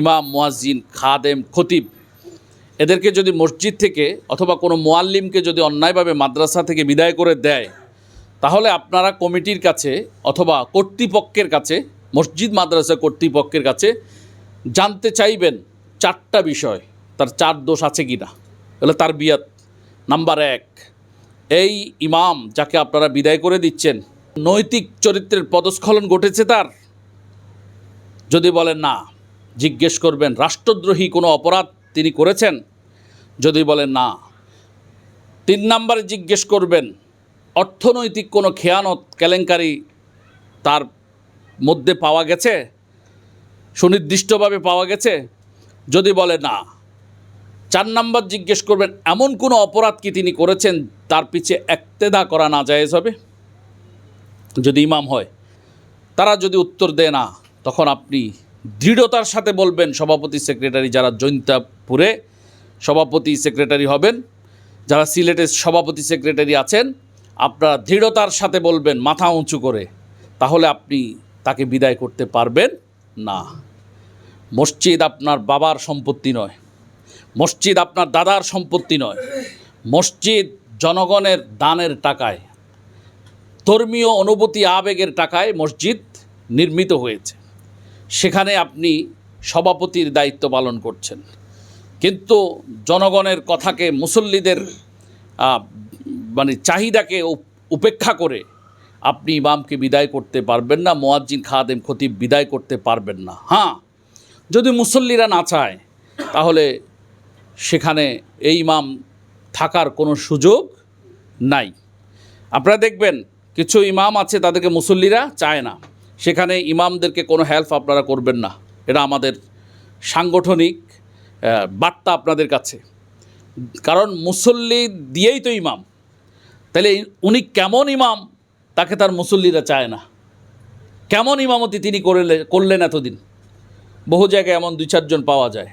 ইমাম, মুয়াজ্জিন, খাদেম, খতিব, এদেরকে যদি মসজিদ থেকে অথবা কোনো মোয়াল্লিমকে যদি অন্যায়ভাবে মাদ্রাসা থেকে বিদায় করে দেয়, তাহলে আপনারা কমিটির কাছে অথবা কর্তৃপক্ষের কাছে, মসজিদ মাদ্রাসা কর্তৃপক্ষের কাছে জানতে চাইবেন চারটা বিষয়, তার চার দোষ আছে কি না তাহলে তার বিয়াত নাম্বার এক। এই ইমাম যাকে আপনারা বিদায় করে দিচ্ছেন, নৈতিক চরিত্রের পদস্খলন ঘটেছে তার? যদি বলেন না। জিজ্ঞেস করবেন, রাষ্ট্রদ্রোহী কোনো অপরাধ তিনি করেছেন? যদি বলেন, না। তিন নম্বরে জিজ্ঞেস করবেন, অর্থনৈতিক কোনো খেয়ানত, কেলেঙ্কারি তার মধ্যে পাওয়া গেছে? সুনির্দিষ্টভাবে পাওয়া গেছে? যদি বলে, না। চার নাম্বার জিজ্ঞেস করবেন, এমন কোনো অপরাধ কি তিনি করেছেন তার পিছে একতেদা করা না জায়েজ হবে? যদি ইমাম হয়, তারা যদি উত্তর দেয়, না। তখন আপনি দৃঢ়তার সাথে বলবেন সভাপতি সেক্রেটারি যারা জৈন্তাপুরে সভাপতি সেক্রেটারি হবেন, যারা সিলেটের সভাপতি সেক্রেটারি আছেন, আপনারা দৃঢ়তার সাথে বলবেন, মাথা উঁচু করে, তাহলে আপনি তাকে বিদায় করতে পারবেন না। মসজিদ আপনার বাবার সম্পত্তি নয়, মসজিদ আপনার দাদার সম্পত্তি নয়, মসজিদ জনগণের দানের টাকায়, ধর্মীয় অনুভূতি আবেগের টাকায় মসজিদ নির্মিত হয়েছে। সেখানে আপনি সভাপতির দায়িত্ব পালন করছেন। কিন্তু জনগণের কথাকে, মুসল্লিদের মানে চাহিদাকে উপেক্ষা করে আপনি ইমামকে বিদায় করতে পারবেন না, মোয়াজ্জিন খাদেম খতিব বিদায় করতে পারবেন না। হ্যাঁ যদি মুসল্লিরা না চায়, তাহলে সেখানে এই ইমাম থাকার কোনো সুযোগ নাই। আপনারা দেখবেন, কিছু ইমাম আছে তাদেরকে মুসল্লিরা চায় না। সেখানে ইমামদেরকে কোনো হেল্প আপনারা করবেন না। এটা আমাদের সাংগঠনিক বার্তা আপনাদের কাছে। কারণ মুসল্লি দিয়েই তো ইমাম। তাহলে উনি কেমন ইমাম, তাকে তার মুসল্লিরা চায় না। কেমন ইমামতি তিনি করলে, করলেন এতদিন? বহু জায়গায় এমন দুই চারজন পাওয়া যায়।